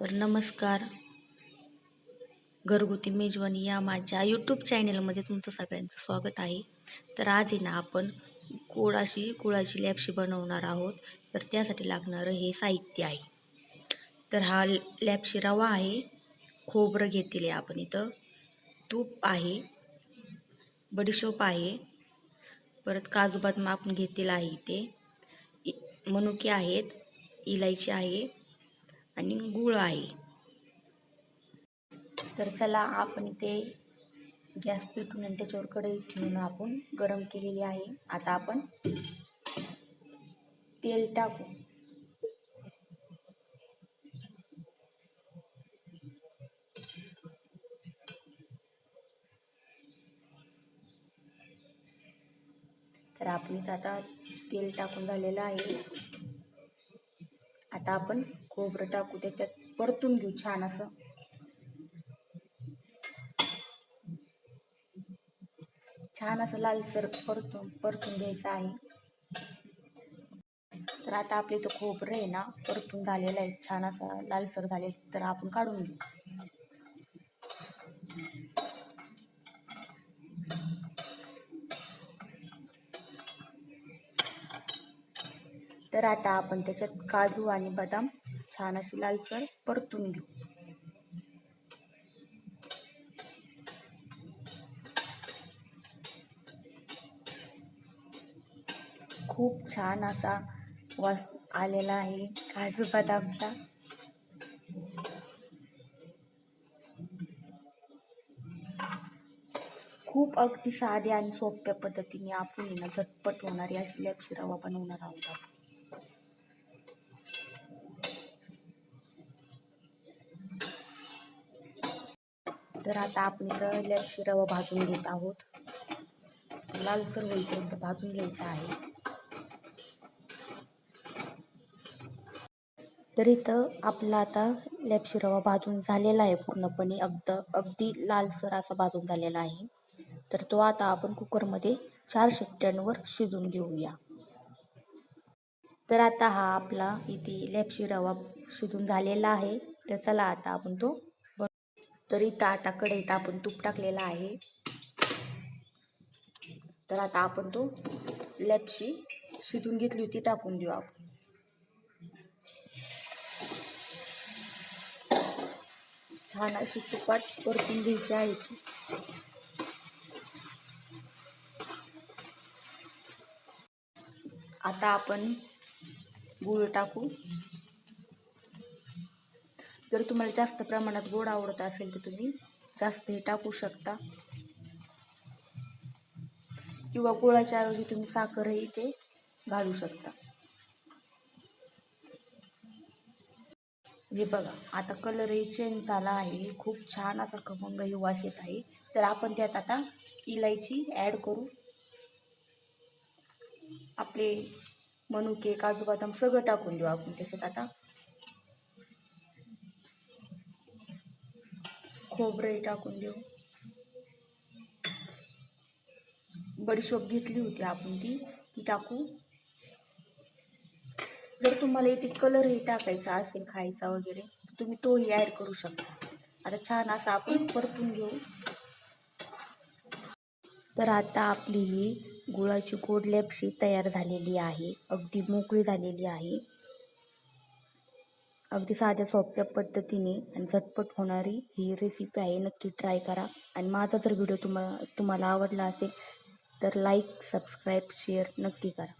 तर नमस्कार. घरगुती मेजवानी या माझ्या यूट्यूब चॅनलमध्ये तुमचं सगळ्यांचं स्वागत आहे. तर आज आहे ना आपण गोड अशी गुळाची लॅपशी बनवणार आहोत. तर त्यासाठी लागणारं हे साहित्य आहे. तर हा लॅपशी रवा आहे. खोबरं घेतलेले आपण इथं. तूप आहे. बडीशोप आहे. परत काजू बदाम आपण घेतलेला आहे इथे. इ- मनुके आहेत. इलायची आहे. आणि गुळ आहे. तर चला आपण इथे गॅस पेटून आणि त्याच्यावर कढई ठेवून आपण गरम केलेली आहे. आता आपण तेल टाकू. तर आपण इथं आता तेल टाकून झालेलं आहे. आता आपण खोबरं टाकू त्याच्यात परतून घेऊ छान असं. छान असं लालसर परतून परतून घ्यायचं आहे. तर आता आपले इथं खोबरं आहे ना परतून झालेलं आहे. छान असा लालसर झाले तर आपण काढून घेऊ. तर आता आपण त्याच्यात काजू आणि बदाम छान अशी लालसर परतून घेऊ. खूप छान असा वास आलेला आहे काजू बदामचा. खूप अगदी साध्या आणि सोप्या पद्धतीने आपण झटपट होणारी अशी लॅपशी रवा बनवणार आहोत तर आता आपण इथं लॅपशी रवा भाजून घेत आहोत. लालसर होईपर्यंत भाजून घ्यायचा आहे. तर इथं आपला आता लॅपशी रवा भाजून झालेला आहे पूर्णपणे. अगद अगदी लालसर असा भाजून झालेला आहे. तर तो आता आपण कुकरमध्ये चार शिट्ट्यांवर शिजून घेऊया. तर आता हा आपला इथे लॅपशी रवा शिजून झालेला आहे. तर चला आता आपण तो तर इथं आता कढईत आपण तूप टाकलेला आहे. तर आता आपण तो लॅपशी शिजून घेतली होती टाकून देऊ आपण. छान अशी तुपात परतून घ्यायची आहे ती. आता आपण गुळ टाकू. जर तुम्हाला जास्त प्रमाणात गोड आवडत असेल तर तुम्ही जास्त हे टाकू शकता. किंवा गुळाच्या ऐवजी तुम्ही साखरही ते घालू शकता. हे बघा आता कलरही चेंज झाला आहे. खूप छान असा खमंग वास येत आहे. तर आपण त्यात आता इलायची ॲड करू. आपले मनुके काजू बदाम सगळं टाकून देऊ आपण त्याच्यात आता. खोबरंही टाकून देऊ. बडीशोप घेतली होती आपण ती ती टाकू. जर तुम्हाला इथे कलरही टाकायचा असेल खायचा वगैरे तुम्ही तोही ॲड करू शकता. आता छान असा आपण परतून घेऊ. तर आता आपली ही गुळाची गोड लेपशी तयार झालेली आहे. अगदी मोकळी झालेली आहे. अगदी साध्या सोप्या पद्धतीने आणि झटपट होणारी ही रेसिपी आहे. नक्की ट्राय करा. आणि माझा जर व्हिडिओ तुम्हाला तुम्हाला आवडला असेल तर लाईक सबस्क्राईब शेअर नक्की करा.